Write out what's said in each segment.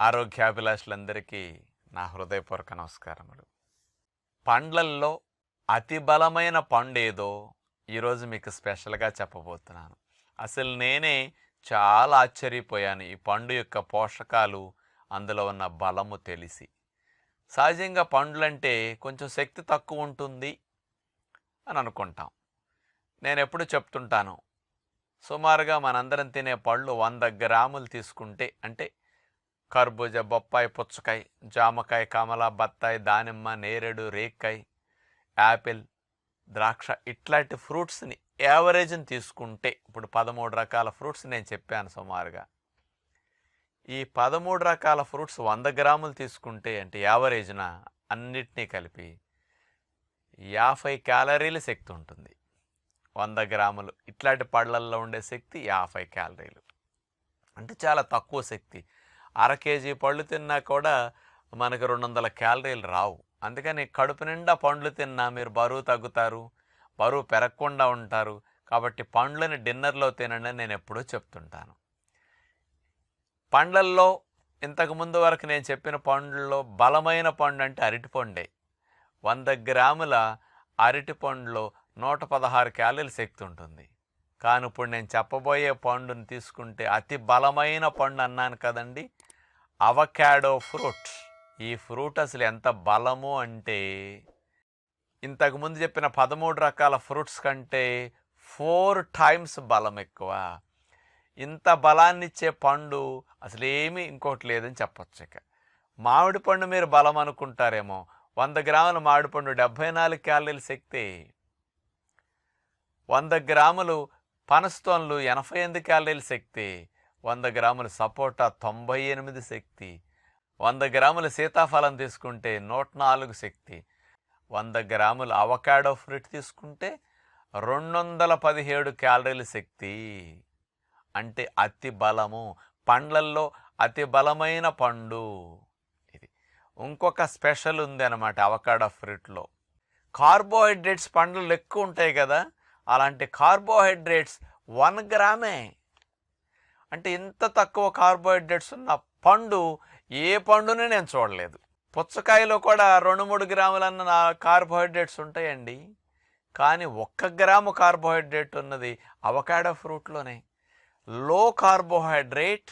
ఆరోగ్యాభిలాషులందరికీ నా హృదయపూర్వక నమస్కారములు. పండ్లల్లో అతి బలమైన పండు ఏదో ఈరోజు మీకు స్పెషల్గా చెప్పబోతున్నాను. అసలు నేనే చాలా ఆశ్చర్యపోయాను ఈ పండు యొక్క పోషకాలు అందులో ఉన్న బలము తెలిసి. సహజంగా పండ్లంటే కొంచెం శక్తి తక్కువ ఉంటుంది అని అనుకుంటాం. నేను ఎప్పుడు చెప్తుంటాను సుమారుగా మనందరం తినే పళ్ళు వంద గ్రాములు తీసుకుంటే అంటే కర్బూజ బొప్పాయి పుచ్చకాయ జామకాయ కమల బత్తాయి దానిమ్మ నేరేడు రేక్కాయ యాపిల్ ద్రాక్ష ఇట్లాంటి ఫ్రూట్స్ని యావరేజ్ని తీసుకుంటే ఇప్పుడు పదమూడు రకాల ఫ్రూట్స్ నేను చెప్పాను సుమారుగా. ఈ పదమూడు రకాల ఫ్రూట్స్ వంద గ్రాములు తీసుకుంటే అంటే యావరేజ్న అన్నిటినీ కలిపి యాభై క్యాలరీల శక్తి ఉంటుంది. వంద గ్రాములు ఇట్లాంటి పళ్ళల్లో ఉండే శక్తి యాభై క్యాలరీలు. అంటే చాలా తక్కువ శక్తి. అర కేజీ పళ్ళు తిన్నా కూడా మనకు రెండు వందల క్యాలరీలు రావు. అందుకని కడుపు నిండా పండ్లు తిన్నా మీరు బరువు తగ్గుతారు బరువు పెరగకుండా ఉంటారు. కాబట్టి పండ్లని డిన్నర్లో తినండి నేను ఎప్పుడూ చెప్తుంటాను. పండ్లల్లో ఇంతకుముందు వరకు నేను చెప్పిన పండ్లలో బలమైన పండు అంటే అరటిపండే వంద గ్రాముల అరటిపండులో నూట పదహారు క్యాలరీల శక్తి ఉంటుంది కానీ ఇప్పుడు నేను చెప్పబోయే పండుని తీసుకుంటే అతి బలమైన పండు అన్నాను కదండి. Avocado fruit. ఈ ఫ్రూట్ అసలు ఎంత బలము అంటే ఇంతకుముందు చెప్పిన పదమూడు రకాల ఫ్రూట్స్ కంటే ఫోర్ టైమ్స్ బలం ఎక్కువ. ఇంత బలాన్ని ఇచ్చే పండు అసలు ఇంకోటి లేదని చెప్పొచ్చు ఇక. మామిడి పండు మీరు బలం అనుకుంటారేమో. వంద గ్రాముల మామిడి పండు డెబ్భై నాలుగు క్యాలరీల శక్తి. వంద గ్రాములు పనస్తోన్లు ఎనభై ఎనిమిది క్యాలరీల శక్తి. వంద గ్రాముల సపోటా తొంభై ఎనిమిది శక్తి వంద గ్రాముల సీతాఫలం తీసుకుంటే నూట నాలుగు శక్తి వంద గ్రాముల అవకాడో ఫ్రూట్ తీసుకుంటే రెండు వందల పదిహేడు క్యాలరీల శక్తి. అంటే అతి బలము పండ్లల్లో అతి బలమైన పండు ఇది. ఇంకొక స్పెషల్ ఉంది అనమాట అవకాడో ఫ్రూట్లో. కార్బోహైడ్రేట్స్ పండ్లు ఎక్కువ ఉంటాయి కదా అలాంటి కార్బోహైడ్రేట్స్ వన్ గ్రామే అంటే ఇంత తక్కువ కార్బోహైడ్రేట్స్ ఉన్న పండు ఏ పండుని నేను చూడలేదు. పుచ్చకాయలో కూడా రెండు మూడు గ్రాములన్న కార్బోహైడ్రేట్స్ ఉంటాయండి. కానీ ఒక్క గ్రాము కార్బోహైడ్రేట్ ఉన్నది అవకాడో ఫ్రూట్లోనే. లో కార్బోహైడ్రేట్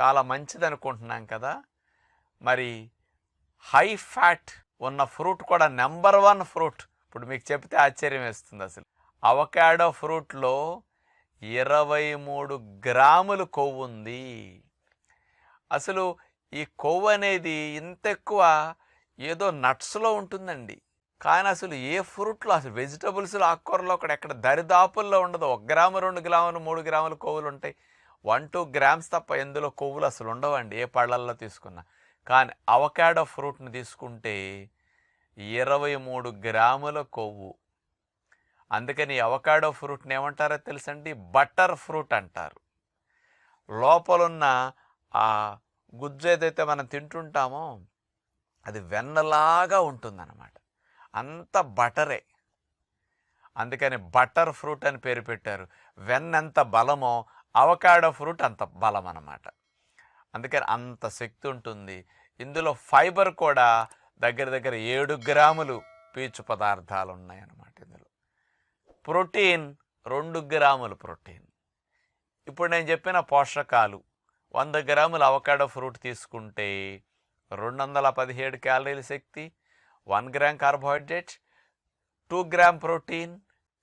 చాలా మంచిది అనుకుంటున్నాం కదా. మరి హై ఫ్యాట్ ఉన్న ఫ్రూట్ కూడా నెంబర్ వన్ ఫ్రూట్. ఇప్పుడు మీకు చెప్తే ఆశ్చర్యం వేస్తుంది అసలు. అవకాడో ఫ్రూట్లో ఇరవై మూడు గ్రాములు కొవ్వు ఉంది. అసలు ఈ కొవ్వు అనేది ఇంత ఎక్కువ ఏదో నట్స్లో ఉంటుందండి. కానీ అసలు ఏ ఫ్రూట్లో అసలు వెజిటబుల్స్లో ఆకుకూరలో అక్కడ ఎక్కడ దరిదాపుల్లో ఉండదు. ఒక గ్రాము రెండు గ్రాములు మూడు గ్రాములు కొవ్వులు ఉంటాయి. వన్ టూ గ్రామ్స్ తప్ప ఎందులో కొవ్వులు అసలు ఉండవండి ఏ పళ్ళల్లో తీసుకున్నా. కానీ అవకాడో ఫ్రూట్ని తీసుకుంటే ఇరవై మూడు గ్రాముల కొవ్వు అందుకని అవకాడో ఫ్రూట్ని ఏమంటారో తెలుసండి? బటర్ ఫ్రూట్ అంటారు. లోపలున్న ఆ గుజ్జు ఏదైతే మనం తింటుంటామో అది వెన్నలాగా ఉంటుందన్నమాట. అంత బటరే. అందుకని బటర్ ఫ్రూట్ అని పేరు పెట్టారు. వెన్న ఎంత బలమో అవకాడో ఫ్రూట్ అంత బలం అన్నమాట అందుకని అంత శక్తి ఉంటుంది. ఇందులో ఫైబర్ కూడా దగ్గర దగ్గర ఏడు గ్రాములు పీచు పదార్థాలు ఉన్నాయన్నమాట. ప్రోటీన్ రెండు గ్రాములు ప్రోటీన్. ఇప్పుడు నేను చెప్పిన పోషకాలు వంద గ్రాముల అవకాడో ఫ్రూట్ తీసుకుంటే రెండు వందల పదిహేడు క్యాలరీల శక్తి one gram carbohydrate two gram protein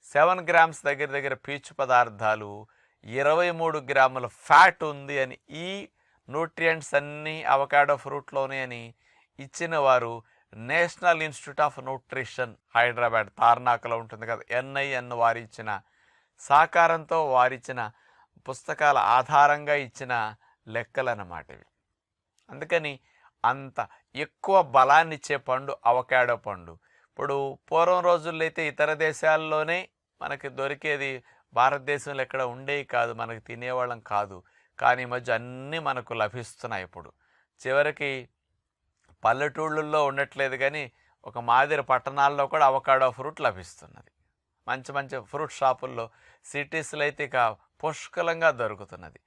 seven grams దగ్గర దగ్గర పీచు పదార్థాలు ఇరవై మూడు గ్రాముల ఫ్యాట్ ఉంది అని ఈ న్యూట్రియంట్స్ అన్నీ అవకాడో ఫ్రూట్లోనే అని ఇచ్చిన వారు national institute of nutrition Hyderabad తార్నాకలో ఉంటుంది కదా. ఎన్ఐఎన్ వారిచ్చిన సహకారంతో వారిచ్చిన పుస్తకాల ఆధారంగా ఇచ్చిన లెక్కలన్నమాట ఇవి. అందుకని అంత ఎక్కువ బలాన్ని ఇచ్చే పండు అవకాడో పండు. ఇప్పుడు పూర్వం రోజుల్లో అయితే ఇతర దేశాల్లోనే మనకి దొరికేది భారతదేశంలో ఎక్కడ ఉండేవి కాదు మనకి తినేవాళ్ళం కాదు. కానీ ఈ మధ్య అన్నీ మనకు లభిస్తున్నాయి ఇప్పుడు. చివరికి పల్లెటూళ్ళల్లో ఉండట్లేదు కానీ ఒక మాదిరి పట్టణాల్లో కూడా అవకాడో ఫ్రూట్ లభిస్తున్నది. మంచి మంచి ఫ్రూట్ షాపుల్లో సిటీస్లో అయితే ఇక పుష్కలంగా దొరుకుతున్నది.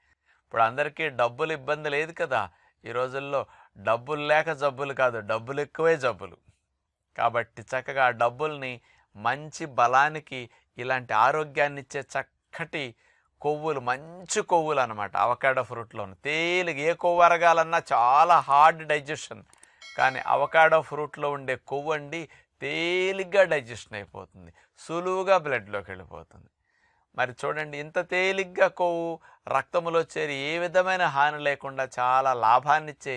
ఇప్పుడు అందరికీ డబ్బులు ఇబ్బంది లేదు కదా ఈ రోజుల్లో డబ్బులు లేక జబ్బులు కాదు డబ్బులు ఎక్కువే జబ్బులు. కాబట్టి చక్కగా ఆ డబ్బుల్ని మంచి బలానికి ఇలాంటి ఆరోగ్యాన్ని ఇచ్చే చక్కటి కొవ్వులు మంచి కొవ్వులు అనమాట అవకాడో ఫ్రూట్లో తేలిగ ఏ కొవ్వు అరగాలన్నా చాలా హార్డ్ డైజెషన్ కానీ అవకాడో ఫ్రూట్లో ఉండే కొవ్వు అండి తేలిగ్గా డైజెషన్ అయిపోతుంది. సులువుగా బ్లడ్లోకి వెళ్ళిపోతుంది. మరి చూడండి ఇంత తేలిగ్గా కొవ్వు రక్తంలో చేరి ఏ విధమైన హాని లేకుండా చాలా లాభాన్నిచ్చే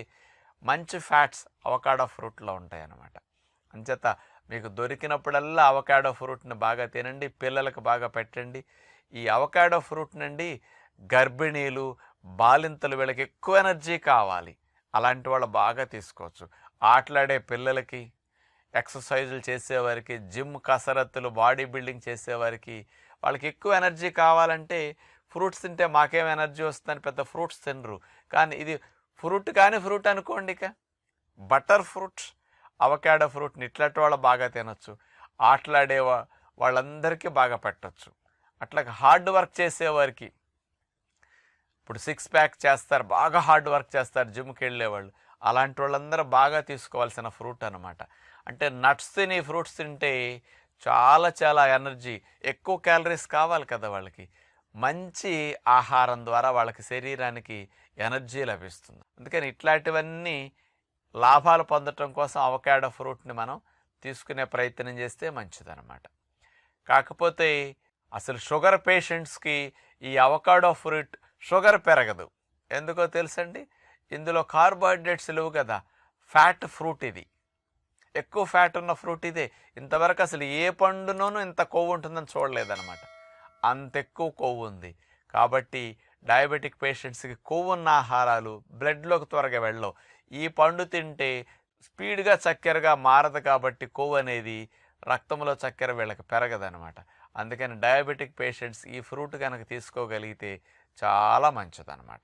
మంచి ఫ్యాట్స్ అవకాడో ఫ్రూట్లో ఉంటాయన్నమాట. అంచేత మీకు దొరికినప్పుడల్లా అవకాడో ఫ్రూట్ని బాగా తినండి పిల్లలకు బాగా పెట్టండి. ఈ అవకాడో ఫ్రూట్ నుండి గర్భిణీలు బాలింతలు వీళ్ళకి ఎక్కువ ఎనర్జీ కావాలి. అలాంటి వాళ్ళు బాగా తీసుకోవచ్చు. ఆటలాడే పిల్లలకి ఎక్సర్సైజులు చేసేవారికి జిమ్ కసరత్తులు బాడీ బిల్డింగ్ చేసేవారికి వాళ్ళకి ఎక్కువ ఎనర్జీ కావాలంటే ఫ్రూట్స్ తింటే మాకేం ఎనర్జీ వస్తుందని పెద్ద ఫ్రూట్స్ తినరు. కానీ ఇది ఫ్రూట్ కానీ ఫ్రూట్ అనుకోండి ఇక. బటర్ ఫ్రూట్ అవకాడో ఫ్రూట్ని ఇట్లాంటి వాళ్ళు బాగా తినొచ్చు. ఆటలాడే వాళ్ళందరికీ బాగా పెట్టచ్చు. అట్లా హార్డ్ వర్క్ చేసేవారికి ఇప్పుడు సిక్స్ ప్యాక్ చేస్తారు బాగా హార్డ్ వర్క్ చేస్తారు జిమ్కి వెళ్ళేవాళ్ళు. అలాంటి వాళ్ళందరూ బాగా తీసుకోవాల్సిన ఫ్రూట్ అనమాట అంటే నట్స్ తిని ఫ్రూట్స్ తింటే చాలా చాలా ఎనర్జీ ఎక్కువ క్యాలరీస్ కావాలి కదా వాళ్ళకి. మంచి ఆహారం ద్వారా వాళ్ళకి శరీరానికి ఎనర్జీ లభిస్తుంది. అందుకని ఇట్లాంటివన్నీ లాభాలు పొందటం కోసం అవకాడో ఫ్రూట్ని మనం తీసుకునే ప్రయత్నం చేస్తే మంచిదన్నమాట. కాకపోతే అసలు షుగర్ పేషెంట్స్కి ఈ అవకాడో ఫ్రూట్ షుగర్ పెరగదు. ఎందుకో తెలుసండి? ఇందులో కార్బోహైడ్రేట్స్ లేవు కదా. ఫ్యాట్ ఫ్రూట్ ఇది. ఎక్కువ ఫ్యాట్ ఉన్న ఫ్రూట్ ఇదే. ఇంతవరకు అసలు ఏ పండులోనూ ఇంత కొవ్వు ఉంటుందని చూడలేదన్నమాట. అంత ఎక్కువ కొవ్వు ఉంది. కాబట్టి డయాబెటిక్ పేషెంట్స్కి కొవ్వు ఉన్న ఆహారాలు బ్లడ్లోకి త్వరగా వెళ్ళవు. ఈ పండు తింటే స్పీడ్గా చక్కెరగా మారదు కాబట్టి కొవ్వు అనేది రక్తంలో చక్కెర వీళ్ళకి పెరగదనమాట అందుకని డయాబెటిక్ పేషెంట్స్ ఈ ఫ్రూట్ కనుక తీసుకోగలిగితే చాలా మంచిదన్నమాట.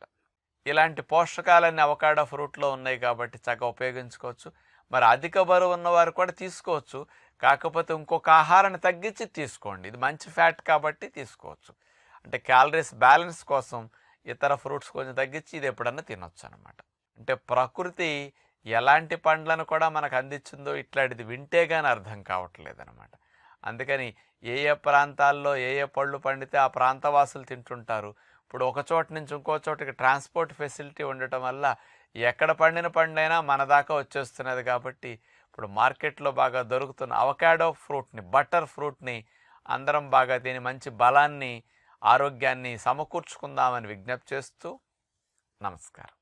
ఇలాంటి పోషకాలన్నీ అవకాడో ఫ్రూట్లో ఉన్నాయి కాబట్టి చక్కగా ఉపయోగించుకోవచ్చు. మరి అధిక బరువు ఉన్నవారు కూడా తీసుకోవచ్చు. కాకపోతే ఇంకొక ఆహారాన్ని తగ్గించి తీసుకోండి. ఇది మంచి ఫ్యాట్ కాబట్టి తీసుకోవచ్చు. అంటే క్యాలరీస్ బ్యాలెన్స్ కోసం ఇతర ఫ్రూట్స్ కొంచెం తగ్గించి ఇది ఎప్పుడన్నా తినొచ్చు అనమాట అంటే ప్రకృతి ఎలాంటి పండ్లను కూడా మనకు అందించిందో ఇట్లాంటిది వింటే కానీ అర్థం కావట్లేదు అనమాట అందుకని ఏ ఏ ప్రాంతాల్లో ఏ ఏ పళ్ళు పండితే ఆ ప్రాంతవాసులు తింటుంటారు. ఇప్పుడు ఒక చోట నుంచి ఇంకో చోటకి ట్రాన్స్పోర్ట్ ఫెసిలిటీ ఉండటం వల్ల ఎక్కడ పండిన పండైనా మన దాకా వచ్చేస్తున్నది కాబట్టి ఇప్పుడు మార్కెట్లో బాగా దొరుకుతున్న అవకాడో ఫ్రూట్ని బటర్ ఫ్రూట్ని అందరం బాగా తిని మంచి బలాన్ని ఆరోగ్యాన్ని సమకూర్చుకుందామని విజ్ఞప్తి చేస్తూ నమస్కారం.